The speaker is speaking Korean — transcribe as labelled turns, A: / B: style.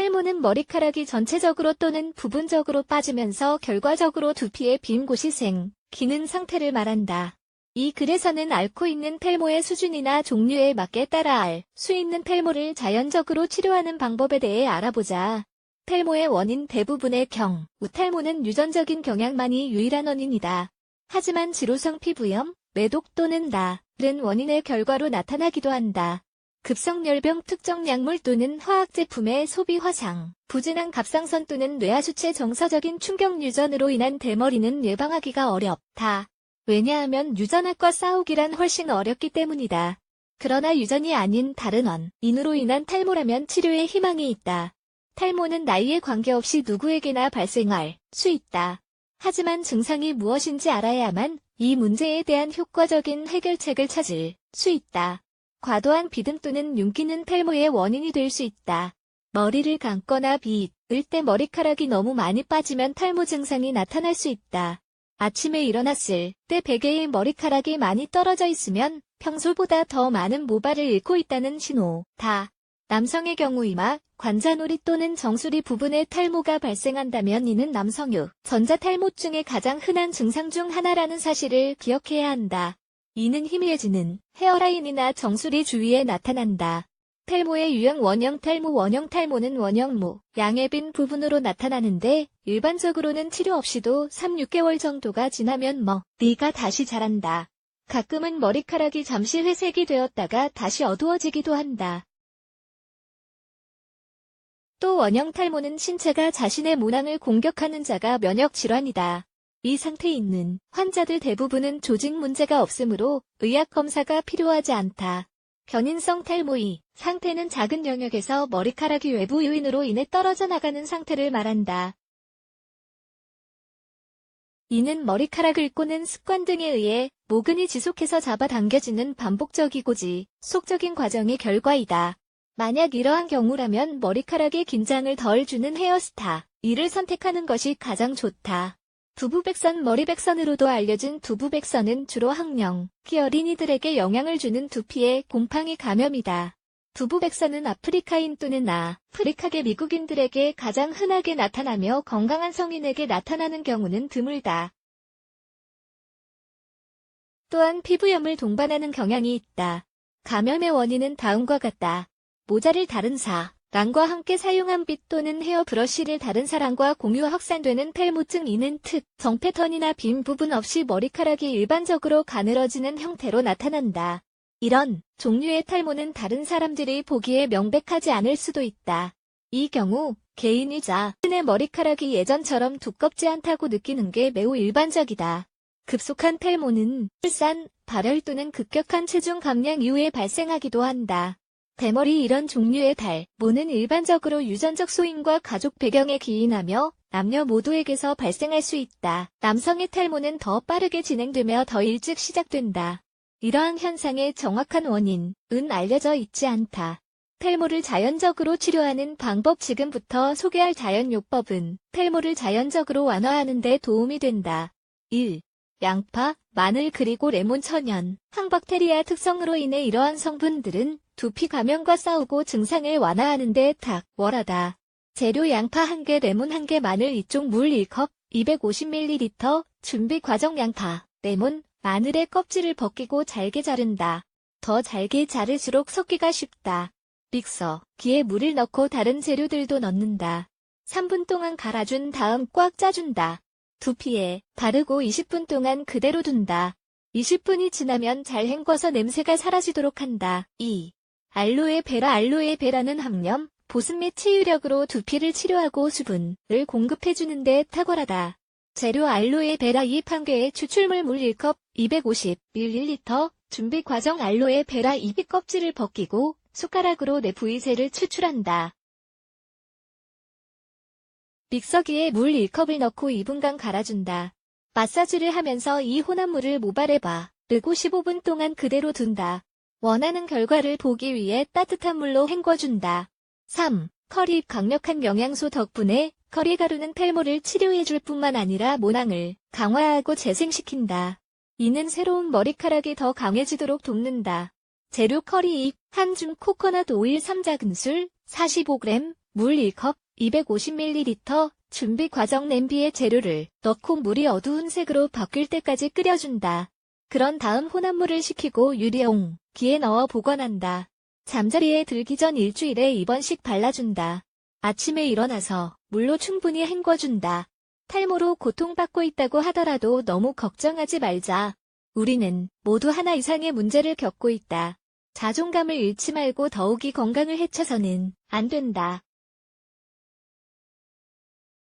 A: 탈모는 머리카락이 전체적으로 또는 부분적으로 빠지면서 결과적으로 두피의 빈 곳이 생, 기는 상태를 말한다. 이 글에서는 앓고 있는 탈모의 수준이나 종류에 맞게 따라 알 수 있는 탈모를 자연적으로 치료하는 방법에 대해 알아보자. 탈모의 원인 대부분의 경, 우 탈모는 유전적인 경향만이 유일한 원인이다. 하지만 지루성 피부염, 매독 또는 나른 원인의 결과로 나타나기도 한다. 급성열병 특정 약물 또는 화학제품의 소비 화상, 부진한 갑상선 또는 뇌하수체 정서적인 충격 유전으로 인한 대머리는 예방하기가 어렵다. 왜냐하면 유전학과 싸우기란 훨씬 어렵기 때문이다. 그러나 유전이 아닌 다른 원인으로 인한 탈모라면 치료에 희망이 있다. 탈모는 나이에 관계없이 누구에게나 발생할 수 있다. 하지만 증상이 무엇인지 알아야만 이 문제에 대한 효과적인 해결책을 찾을 수 있다. 과도한 비듬 또는 윤기는 탈모의 원인이 될 수 있다. 머리를 감거나 빗을 때 머리카락이 너무 많이 빠지면 탈모 증상이 나타날 수 있다. 아침에 일어났을 때 베개에 머리카락이 많이 떨어져 있으면 평소보다 더 많은 모발을 잃고 있다는 신호다. 남성의 경우 이마, 관자놀이 또는 정수리 부분에 탈모가 발생한다면 이는 남성유, 전자탈모증의 가장 흔한 증상 중 하나라는 사실을 기억해야 한다. 이는 희미해지는 헤어라인이나 정수리 주위에 나타난다. 탈모의 유형 원형 탈모 원형 탈모는 원형모, 양의 빈 부분으로 나타나는데 일반적으로는 치료 없이도 3, 6개월 정도가 지나면 머리가 다시 자란다. 가끔은 머리카락이 잠시 회색이 되었다가 다시 어두워지기도 한다. 또 원형 탈모는 신체가 자신의 모낭을 공격하는 자가 면역 질환이다. 이 상태에 있는 환자들 대부분은 조직 문제가 없으므로 의학 검사가 필요하지 않다. 견인성 탈모이 상태는 작은 영역에서 머리카락이 외부 요인으로 인해 떨어져 나가는 상태를 말한다. 이는 머리카락을 꼬는 습관 등에 의해 모근이 지속해서 잡아당겨지는 반복적이고 지 속적인 과정의 결과이다. 만약 이러한 경우라면 머리카락에 긴장을 덜 주는 헤어스타, 이를 선택하는 것이 가장 좋다. 두부백선 머리백선으로도 알려진 두부백선은 주로 학령, 키 어린이들에게 영향을 주는 두피의 곰팡이 감염이다. 두부백선은 아프리카인 또는 아프리카계 미국인들에게 가장 흔하게 나타나며 건강한 성인에게 나타나는 경우는 드물다. 또한 피부염을 동반하는 경향이 있다. 감염의 원인은 다음과 같다. 모자를 다른 사 람과 함께 사용한 빗 또는 헤어 브러쉬를 다른 사람과 공유 확산되는 탈모증 이는 특, 정 패턴이나 빈 부분 없이 머리카락이 일반적으로 가늘어지는 형태로 나타난다. 이런 종류의 탈모는 다른 사람들이 보기에 명백하지 않을 수도 있다. 이 경우 개인이 자신의 머리카락이 예전처럼 두껍지 않다고 느끼는 게 매우 일반적이다. 급속한 탈모는 출산, 발열 또는 급격한 체중 감량 이후에 발생하기도 한다. 대머리 이런 종류의 탈모는 일반적으로 유전적 소인과 가족 배경에 기인하며 남녀 모두에게서 발생할 수 있다. 남성의 탈모는 더 빠르게 진행되며 더 일찍 시작된다. 이러한 현상의 정확한 원인은 알려져 있지 않다. 탈모를 자연적으로 치료하는 방법 지금부터 소개할 자연요법은 탈모를 자연적으로 완화하는 데 도움이 된다. 1. 양파, 마늘 그리고 레몬 천연, 항박테리아 특성으로 인해 이러한 성분들은 두피 감염과 싸우고 증상을 완화하는 데 탁월하다. 재료 양파 1개, 레몬 1개, 마늘 2쪽 물 1컵, 250ml, 준비 과정 양파, 레몬, 마늘의 껍질을 벗기고 잘게 자른다. 더 잘게 자를수록 섞기가 쉽다. 믹서, 기에 물을 넣고 다른 재료들도 넣는다. 3분 동안 갈아준 다음 꽉 짜준다. 두피에 바르고 20분 동안 그대로 둔다. 20분이 지나면 잘 헹궈서 냄새가 사라지도록 한다. 2. 알로에 베라 알로에 베라는 함염, 보습 및 치유력으로 두피를 치료하고 수분을 공급해주는 데 탁월하다. 재료 알로에 베라 잎 1개에 추출물 물 1컵 250ml 준비 과정 알로에 베라 잎 껍질을 벗기고 숟가락으로 내 부위새를 추출한다. 믹서기에 물 1컵을 넣고 2분간 갈아준다. 마사지를 하면서 이 혼합물을 모발에 바르고 15분 동안 그대로 둔다. 원하는 결과를 보기 위해 따뜻한 물로 헹궈준다. 3. 커리 강력한 영양소 덕분에 커리 가루는 탈모를 치료해줄 뿐만 아니라 모낭을 강화하고 재생시킨다. 이는 새로운 머리카락이 더 강해지도록 돕는다. 재료 커리 잎, 한줌 코코넛 오일 3작은술, 45g, 물 1컵, 250ml, 준비 과정 냄비에 재료를 넣고 물이 어두운 색으로 바뀔 때까지 끓여준다. 그런 다음 혼합물을 식히고 유리용, 기에 넣어 보관한다. 잠자리에 들기 전 일주일에 2번씩 발라준다. 아침에 일어나서 물로 충분히 헹궈준다. 탈모로 고통받고 있다고 하더라도 너무 걱정하지 말자. 우리는 모두 하나 이상의 문제를 겪고 있다. 자존감을 잃지 말고 더욱이 건강을 해쳐서는 안 된다.